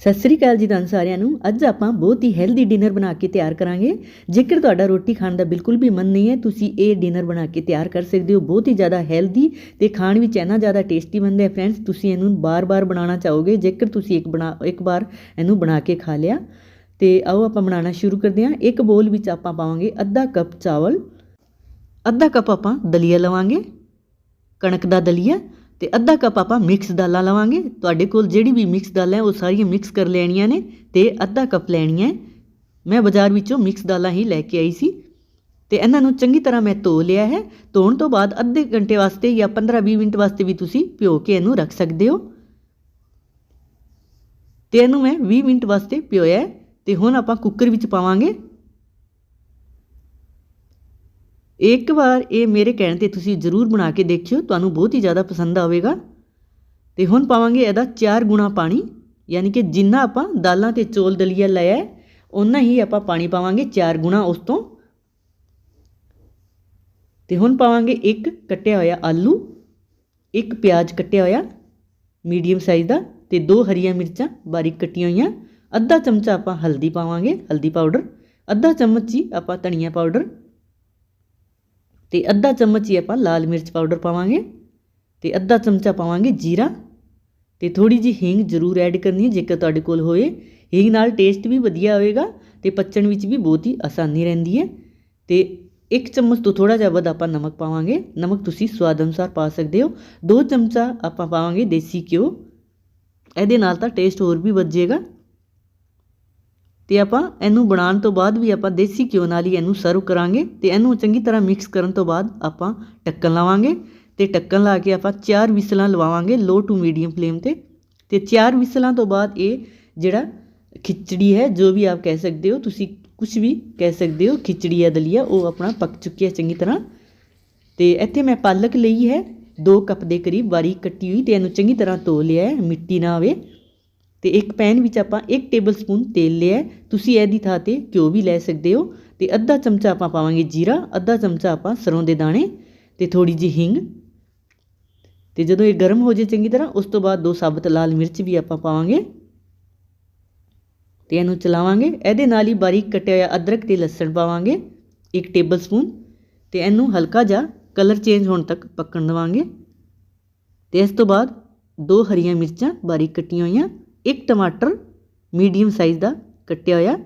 ਸਤਿ ਸ੍ਰੀ ਅਕਾਲ ਜੀ ਤੁਹਾਨੂੰ ਸਾਰਿਆਂ ਨੂੰ। ਅੱਜ ਆਪਾਂ ਬਹੁਤ ਹੀ ਹੈਲਦੀ ਡਿਨਰ ਬਣਾ ਕੇ ਤਿਆਰ ਕਰਾਂਗੇ। ਜੇਕਰ ਤੁਹਾਡਾ ਰੋਟੀ ਖਾਣ ਦਾ ਬਿਲਕੁਲ ਵੀ ਮਨ ਨਹੀਂ ਹੈ, ਤੁਸੀਂ ਇਹ ਡਿਨਰ ਬਣਾ ਕੇ ਤਿਆਰ ਕਰ ਸਕਦੇ ਹੋ। ਬਹੁਤ ਹੀ ਜ਼ਿਆਦਾ ਹੈਲਦੀ ਤੇ ਖਾਣ ਵਿੱਚ ਇੰਨਾ ਜ਼ਿਆਦਾ ਟੇਸਟੀ ਬਣਦਾ ਹੈ ਫਰੈਂਡਸ ਤੁਸੀਂ ਇਹਨੂੰ ਬਾਰ-ਬਾਰ ਬਣਾਉਣਾ ਚਾਹੋਗੇ। ਜੇਕਰ ਤੁਸੀਂ ਇੱਕ ਬਣਾ, ਇੱਕ ਵਾਰ ਇਹਨੂੰ ਬਣਾ ਕੇ ਖਾ ਲਿਆ, ਤੇ ਆਓ ਆਪਾਂ ਬਣਾਉਣਾ ਸ਼ੁਰੂ ਕਰਦੇ ਹਾਂ। ਇੱਕ ਬੋਲ ਵਿੱਚ ਆਪਾਂ ਪਾਵਾਂਗੇ ਅੱਧਾ ਕੱਪ ਚਾਵਲ, ਅੱਧਾ ਕੱਪ ਆਪਾਂ ਦਲੀਆ ਲਵਾਂਗੇ, ਕਣਕ ਦਾ ਦਲੀਆ ਤੇ ਅੱਧਾ ਕੱਪ ਆਪਾਂ ਮਿਕਸ ਦਾਲਾਂ ਲਵਾਂਗੇ। ਤੁਹਾਡੇ ਕੋਲ ਜਿਹੜੀ ਵੀ ਮਿਕਸ ਦਾਲਾਂ ਹੈ, ਉਹ ਸਾਰੀਆਂ ਮਿਕਸ ਕਰ ਲੈਣੀਆਂ ਨੇ ਤੇ ਅੱਧਾ ਕੱਪ ਲੈਣੀਆਂ ਹੈ। ਮੈਂ ਬਾਜ਼ਾਰ ਵਿੱਚੋਂ ਮਿਕਸ ਦਾਲਾਂ ਹੀ ਲੈ ਕੇ ਆਈ ਸੀ ਤੇ ਇਹਨਾਂ ਨੂੰ ਚੰਗੀ ਤਰ੍ਹਾਂ ਮੈਂ ਧੋ ਲਿਆ ਹੈ। ਧੋਣ ਤੋਂ ਬਾਅਦ ਅੱਧੇ ਘੰਟੇ ਵਾਸਤੇ ਜਾਂ 15-20 ਮਿੰਟ ਵਾਸਤੇ ਵੀ ਤੁਸੀਂ ਭਿਓ ਕੇ ਇਹਨੂੰ ਰੱਖ ਸਕਦੇ ਹੋ। ਤੇ ਇਹਨੂੰ ਮੈਂ 20 ਮਿੰਟ ਵਾਸਤੇ ਭਿਓਇਆ ਹੈ ਤੇ ਹੁਣ ਆਪਾਂ ਕੁੱਕਰ ਵਿੱਚ ਪਾਵਾਂਗੇ। ਇੱਕ ਵਾਰ ਇਹ ਮੇਰੇ ਕਹਿਣ ਤੇ ਤੁਸੀਂ ਜ਼ਰੂਰ ਬਣਾ ਕੇ ਦੇਖਿਓ, ਤੁਹਾਨੂੰ ਬਹੁਤ ਹੀ ਜ਼ਿਆਦਾ ਪਸੰਦ ਆਵੇਗਾ। ਤੇ ਹੁਣ ਪਾਵਾਂਗੇ ਇਹਦਾ 4 ਗੁਣਾ ਪਾਣੀ, ਯਾਨੀ ਕਿ ਜਿੰਨਾ ਆਪਾਂ ਦਾਲਾਂ ਤੇ ਚੋਲ ਦਲੀਆ ਲਿਆ ਹੈ ਉਨਾ ਹੀ ਆਪਾਂ ਪਾਣੀ ਪਾਵਾਂਗੇ 4 ਗੁਣਾ ਉਸ ਤੋਂ। ਤੇ ਹੁਣ ਪਾਵਾਂਗੇ ਇੱਕ ਕੱਟਿਆ ਹੋਇਆ ਆਲੂ, ਇੱਕ ਪਿਆਜ਼ ਕੱਟਿਆ ਹੋਇਆ, ਮੀਡੀਅਮ ਸਾਈਜ਼ ਦਾ, ਤੇ ਦੋ ਹਰੀਆਂ ਮਿਰਚਾਂ ਬਾਰੀਕ ਕੱਟੀਆਂ ਹੋਈਆਂ, ਅੱਧਾ ਚਮਚਾ ਆਪਾਂ ਹਲਦੀ ਪਾਵਾਂਗੇ, ਹਲਦੀ ਪਾਊਡਰ, ਅੱਧਾ ਚਮਚ ਹੀ ਆਪਾਂ ਧਨੀਆ ਪਾਊਡਰ ਤੇ ਅੱਧਾ ਚਮਚ ਹੀ ਆਪਾਂ ਲਾਲ ਮਿਰਚ ਪਾਊਡਰ ਪਾਵਾਂਗੇ ਤੇ ਅੱਧਾ ਚਮਚਾ ਪਾਵਾਂਗੇ ਜੀਰਾ ਤੇ ਥੋੜੀ ਜੀ ਹਿੰਗ ਜ਼ਰੂਰ ਐਡ ਕਰਨੀ ਹੈ, ਜੇਕਰ ਤੁਹਾਡੇ ਕੋਲ ਹੋਏ। ਹਿੰਗ ਨਾਲ ਟੇਸਟ ਵੀ ਵਧੀਆ ਹੋਏਗਾ ਤੇ ਪਚਣ ਵਿੱਚ ਵੀ ਬਹੁਤ ਹੀ ਆਸਾਨੀ ਰਹਿੰਦੀ ਹੈ। ਤੇ ਇੱਕ ਚਮਚ ਤੋਂ ਥੋੜਾ ਜਿਹਾ ਵੱਧ ਆਪਾਂ ਨਮਕ ਪਾਵਾਂਗੇ। ਨਮਕ ਤੁਸੀਂ ਸਵਾਦ ਅਨੁਸਾਰ ਪਾ ਸਕਦੇ ਹੋ। ਦੋ ਚਮਚਾ ਆਪਾਂ ਪਾਵਾਂਗੇ ਦੇਸੀ ਘਿਓ। ਇਹਦੇ ਨਾਲ ਤਾਂ ਟੇਸਟ ਹੋਰ ਵੀ ਵੱਧ ਜਾਏਗਾ ਤੇ ਆਪਾਂ ਇਹਨੂੰ ਬਣਾਉਣ ਤੋਂ ਬਾਅਦ ਵੀ ਆਪਾਂ ਦੇਸੀ ਘਿਓ ਨਾਲ ਹੀ ਇਹਨੂੰ ਸਰਵ ਕਰਾਂਗੇ ਤੇ ਇਹਨੂੰ ਚੰਗੀ ਤਰ੍ਹਾਂ ਮਿਕਸ ਕਰਨ ਤੋਂ ਬਾਅਦ ਆਪਾਂ ਢੱਕਣ ਲਾਵਾਂਗੇ ਤੇ ਢੱਕਣ ਲਾ ਕੇ ਆਪਾਂ ਚਾਰ ਵਿਸਲਾਂ ਲਵਾਵਾਂਗੇ ਲੋ ਟੂ ਮੀਡੀਅਮ ਫਲੇਮ ਤੇ ਤੇ ਚਾਰ ਵਿਸਲਾਂ ਤੋਂ ਬਾਅਦ ਇਹ ਜਿਹੜਾ ਖਿਚੜੀ ਹੈ, ਜੋ ਵੀ ਆਪ ਕਹਿ ਸਕਦੇ ਹੋ, ਤੁਸੀਂ ਕੁਝ ਵੀ ਕਹਿ ਸਕਦੇ ਹੋ, ਖਿਚੜੀ ਜਾਂ ਦਲੀਆ, ਉਹ ਆਪਣਾ ਪੱਕ ਚੁੱਕਿਆ ਚੰਗੀ ਤਰ੍ਹਾਂ। ਤੇ ਇੱਥੇ ਮੈਂ ਪਾਲਕ ਲਈ ਹੈ 2 ਕੱਪ ਦੇ ਕਰੀਬ ਬਾਰੀਕ ਕੱਟੀ ਹੋਈ ਤੇ ਇਹਨੂੰ ਚੰਗੀ ਤਰ੍ਹਾਂ ਧੋ ਲਿਆ ਹੈ, ਮਿੱਟੀ ਨਾ ਆਵੇ। ਤੇ ਇੱਕ ਪੈਨ ਵਿੱਚ ਆਪਾਂ 1 ਟੇਬਲ ਸਪੂਨ ਤੇਲ ਲਿਆ ਤੁਸੀਂ ਇਹਦੀ ਥਾਂ ਤੇ ਘਿਓ ਵੀ ਲੈ ਸਕਦੇ ਹੋ ਤੇ ਅੱਧਾ ਚਮਚਾ ਆਪਾਂ ਪਾਵਾਂਗੇ ਜੀਰਾ, ਅੱਧਾ ਚਮਚਾ ਆਪਾਂ ਸਰੋਂ ਦੇ ਦਾਣੇ ਤੇ ਥੋੜੀ ਜਿਹੀ ਹਿੰਗ। ਤੇ ਜਦੋਂ ਇਹ ਗਰਮ ਹੋ ਜੇ ਚੰਗੀ ਤਰ੍ਹਾਂ, ਉਸ ਤੋਂ ਬਾਅਦ ਦੋ ਸਾਬਤ ਲਾਲ ਮਿਰਚ ਵੀ ਆਪਾਂ ਪਾਵਾਂਗੇ ਤੇ ਇਹਨੂੰ ਚਲਾਵਾਂਗੇ। ਇਹਦੇ ਨਾਲ ਹੀ ਬਾਰੀਕ ਕੱਟਿਆ ਹੋਇਆ ਅਦਰਕ ਤੇ ਲਸਣ ਪਾਵਾਂਗੇ 1 ਟੇਬਲ ਸਪੂਨ ਤੇ ਇਹਨੂੰ ਹਲਕਾ ਜਿਹਾ ਕਲਰ ਚੇਂਜ ਹੋਣ ਤੱਕ ਪੱਕਣ ਦਵਾਂਗੇ। ਤੇ ਇਸ ਤੋਂ ਬਾਅਦ ਦੋ ਹਰੀਆਂ ਮਿਰਚਾਂ ਬਾਰੀਕ ਕੱਟੀਆਂ ਹੋਈਆਂ। ਇੱਕ ਟਮਾਟਰ ਮੀਡੀਅਮ ਸਾਈਜ਼ ਦਾ ਕੱਟਿਆ ਹੋਇਆ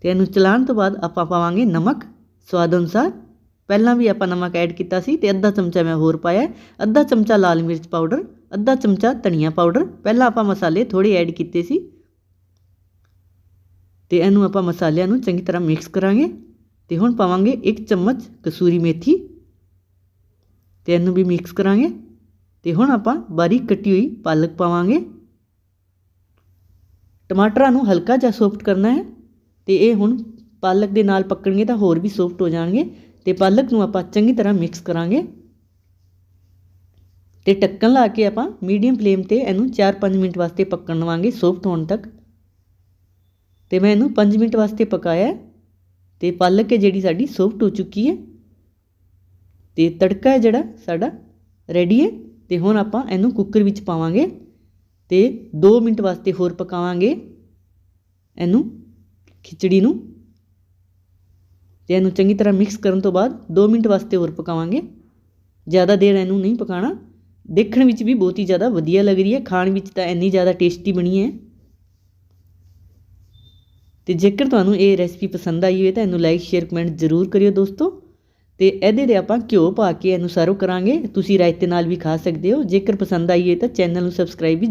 ਤੇ ਇਹਨੂੰ ਚਲਾਉਣ ਤੋਂ ਬਾਅਦ ਆਪਾਂ ਪਾਵਾਂਗੇ ਨਮਕ ਸਵਾਦ ਅਨੁਸਾਰ। ਪਹਿਲਾਂ ਵੀ ਆਪਾਂ ਨਮਕ ਐਡ ਕੀਤਾ ਸੀ ਤੇ ਅੱਧਾ ਚਮਚਾ ਮੈਂ ਹੋਰ ਪਾਇਆ। ਅੱਧਾ ਚਮਚਾ ਲਾਲ ਮਿਰਚ ਪਾਊਡਰ, ਅੱਧਾ ਚਮਚਾ ਧਨੀਆ ਪਾਊਡਰ। ਪਹਿਲਾਂ ਆਪਾਂ ਮਸਾਲੇ ਥੋੜੇ ਐਡ ਕੀਤੇ ਸੀ। ਤੇ ਇਹਨੂੰ ਆਪਾਂ ਮਸਾਲਿਆਂ ਨੂੰ ਚੰਗੀ ਤਰ੍ਹਾਂ ਮਿਕਸ ਕਰਾਂਗੇ। ਤੇ ਹੁਣ ਪਾਵਾਂਗੇ ਇੱਕ ਚਮਚ ਕਸੂਰੀ ਮੇਥੀ। ਤੇ ਇਹਨੂੰ ਵੀ ਮਿਕਸ ਕਰਾਂਗੇ। ਤੇ ਹੁਣ ਆਪਾਂ ਬਾਰੀਕ ਕੱਟੀ ਹੋਈ ਪਾਲਕ ਪਾਵਾਂਗੇ। ਟਮਾਟਰਾਂ ਨੂੰ ਹਲਕਾ ਜਿਹਾ ਸੌਫਟ ਕਰਨਾ ਹੈ ਤੇ ਇਹ ਹੁਣ ਪਾਲਕ ਦੇ ਨਾਲ ਪੱਕਣਗੇ ਤਾਂ ਹੋਰ ਵੀ ਸੌਫਟ ਹੋ ਜਾਣਗੇ ਤੇ ਪਾਲਕ ਨੂੰ ਆਪਾਂ ਚੰਗੀ ਤਰ੍ਹਾਂ ਮਿਕਸ ਕਰਾਂਗੇ। ਤੇ ਢੱਕਣ ਲਾ ਕੇ ਆਪਾਂ ਮੀਡੀਅਮ ਫਲੇਮ ਤੇ ਇਹਨੂੰ 4-5 ਮਿੰਟ ਵਾਸਤੇ ਪੱਕਣ ਦਵਾਂਗੇ ਸੌਫਟ ਹੋਣ ਤੱਕ। ਤੇ ਮੈਂ ਇਹਨੂੰ 5 ਮਿੰਟ ਵਾਸਤੇ ਪਕਾਇਆ ਤੇ ਪਾਲਕ ਹੈ ਜਿਹੜੀ ਸਾਡੀ ਸੌਫਟ ਹੋ ਚੁੱਕੀ ਹੈ। ਤੇ ਤੜਕਾ ਹੈ ਜਿਹੜਾ ਸਾਡਾ ਰੈਡੀ ਹੈ। ਤੇ ਹੁਣ ਆਪਾਂ ਇਹਨੂੰ ਕੁੱਕਰ ਵਿੱਚ ਪਾਵਾਂਗੇ ਤੇ 2 ਮਿੰਟ ਵਾਸਤੇ ਹੋਰ ਪਕਾਵਾਂਗੇ ਇਹਨੂੰ, ਖਿਚੜੀ ਨੂੰ। ਤੇ ਇਹਨੂੰ ਚੰਗੀ ਤਰ੍ਹਾਂ ਮਿਕਸ ਕਰਨ ਤੋਂ ਬਾਅਦ 2 ਮਿੰਟ ਵਾਸਤੇ ਹੋਰ ਪਕਾਵਾਂਗੇ। ਜ਼ਿਆਦਾ ਦੇਰ ਇਹਨੂੰ ਨਹੀਂ ਪਕਾਣਾ। ਦੇਖਣ ਵਿੱਚ ਵੀ ਬਹੁਤ ਹੀ ਜ਼ਿਆਦਾ ਵਧੀਆ ਲੱਗ ਰਹੀ ਹੈ। ਖਾਣ ਵਿੱਚ ਤਾਂ ਇੰਨੀ ਜ਼ਿਆਦਾ ਟੇਸਟੀ ਬਣੀ ਹੈ। ਤੇ ਜੇਕਰ ਤੁਹਾਨੂੰ ਇਹ ਰੈਸਪੀ ਪਸੰਦ ਆਈ ਹੋਵੇ ਤਾਂ ਇਹਨੂੰ ਲਾਈਕ ਸ਼ੇਅਰ ਕਮੈਂਟ ਜ਼ਰੂਰ ਕਰਿਓ ਦੋਸਤੋ। ਤੇ ਇਹਦੇ ਤੇ ਆਪਾਂ ਘਿਓ ਪਾ ਕੇ ਇਹਨੂੰ ਸਰਵ ਕਰਾਂਗੇ। ਤੁਸੀਂ ਰਾਇਤੇ ਨਾਲ ਵੀ ਖਾ ਸਕਦੇ ਹੋ। ਜੇਕਰ ਪਸੰਦ ਆਈ ਹੈ ਤਾਂ ਚੈਨਲ ਨੂੰ ਸਬਸਕ੍ਰਾਈਬ ਵੀ